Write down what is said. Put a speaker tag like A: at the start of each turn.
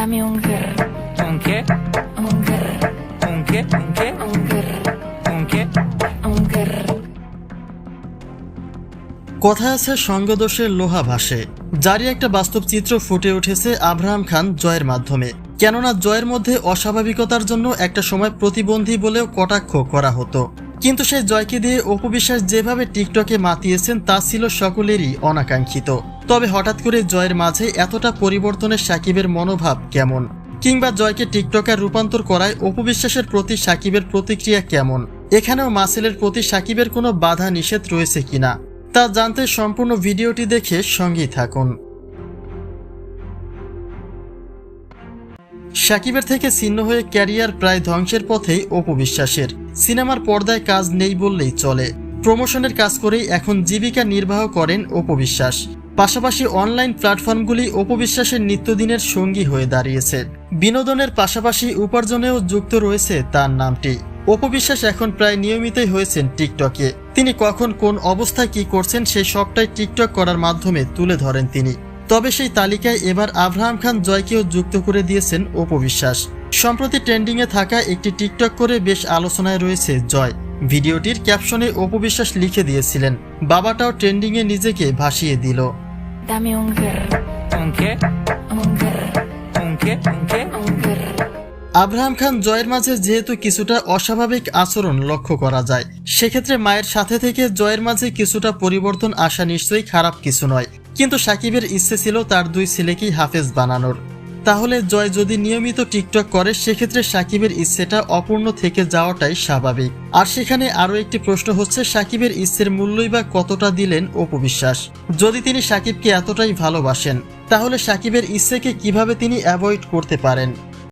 A: Dame un grr,
B: ¿Un qué?
A: un grr,
B: ¿Un qué? ¿Un qué?
A: un grr,
B: ¿Un qué?
A: un grr.
C: কথায় আছে সঙ্গদোষের লোহা ভাসে যারই একটা বাস্তব চিত্র ফুটে উঠেছে আব্রাহাম খান জয়ের মাধ্যমে কেননা জয়ের মধ্যে অস্বাভাবিকতার জন্য একটা সময় প্রতিবন্ধী বলেও কটাক্ষ করা হতো কিন্তু সেই জয়কে দিয়ে অপবিশ্বাস যেভাবে টিকটকে মাতিয়েছেন তা ছিল সকলেরই অনাকাঙ্ক্ষিত তবে হঠাৎ করে জয়ের মাঝে এতটা পরিবর্তনের সাকিবের মনোভাব কেমন? কিংবা জয়কে টিকটকার রূপান্তর করায় অপবিশ্বাসের প্রতি সাকিবের প্রতিক্রিয়া কেমন? এখানেও মাসেলের প্রতি সাকিবের কোনো বাধা নিষেধ রয়েছে কিনা? তা জানতে সম্পূর্ণ ভিডিওটি দেখে সঙ্গেই থাকুন। সাকিবের থেকে ছিন্ন হয়ে ক্যারিয়ার প্রায় ধ্বংসের পথেই অপবিশ্বাসের। সিনেমার পর্দায় কাজ নেই বললেই চলে। প্রমোশনের কাজ করেই এখন জীবিকা নির্বাহ করেন অপবিশ্বাস। পাশাপাশি অনলাইন প্ল্যাটফর্মগুলি অপবিশ্বাসের নিত্যদিনের সঙ্গী হয়ে দাঁড়িয়েছে। বিনোদনের পাশাপাশি উপার্জনেও যুক্ত রয়েছে তার নামটি। অপবিশ্বাস এখন প্রায় নিয়মিতই হয়েছেন টিকটকে। তিনি কখন কোন অবস্থায় কি করছেন সেই সবটাই টিকটক করার মাধ্যমে তুলে ধরেন তিনি। তবে সেই তালিকায় এবার আব্রাহাম খান জয়কেও যুক্ত করে দিয়েছেন অপবিশ্বাস। সম্প্রতি ট্রেন্ডিংয়ে থাকা একটি টিকটক করে বেশ আলোচনায় রয়েছে জয়। ভিডিওটির ক্যাপশনে অপবিশ্বাস লিখে দিয়েছিলেন, বাবাটাও ট্রেন্ডিংয়ে নিজেকে ভাসিয়ে দিল।
A: Dame un grr,
B: ¿Un qué?
A: un grr,
B: ¿Un qué? ¿Un qué?
A: un grr.
C: Abraham Khan জয়ের মাঝে যেহেতু কিছুটা অস্বাভাবিক আচরণ লক্ষ্য করা যায় সেক্ষেত্রে মায়ের সাথে থেকে জয়ের মাঝে কিছুটা পরিবর্তন আসা নিশ্চয়ই খারাপ কিছু নয় কিন্তু সাকিবের ইচ্ছে ছিল তার দুই ছেলেকেই হাফেজ বানানোর তাহলে জয় যদি নিয়মিত টিকটক করে, সেক্ষেত্রে সাকিবের ইচ্ছেটা অপূর্ণ থেকে যাওয়াটাই স্বাভাবিক। আর সেখানে আরও একটি প্রশ্ন হচ্ছে, সাকিবের ইচ্ছের মূল্যই বা কতটা দিলেন অপবিশ্বাস যদি তিনি সাকিবকে এতটাই ভালোবাসেন, তাহলে সাকিবের ইচ্ছেকে কীভাবে তিনি অ্যাভয়েড করতে পারেন?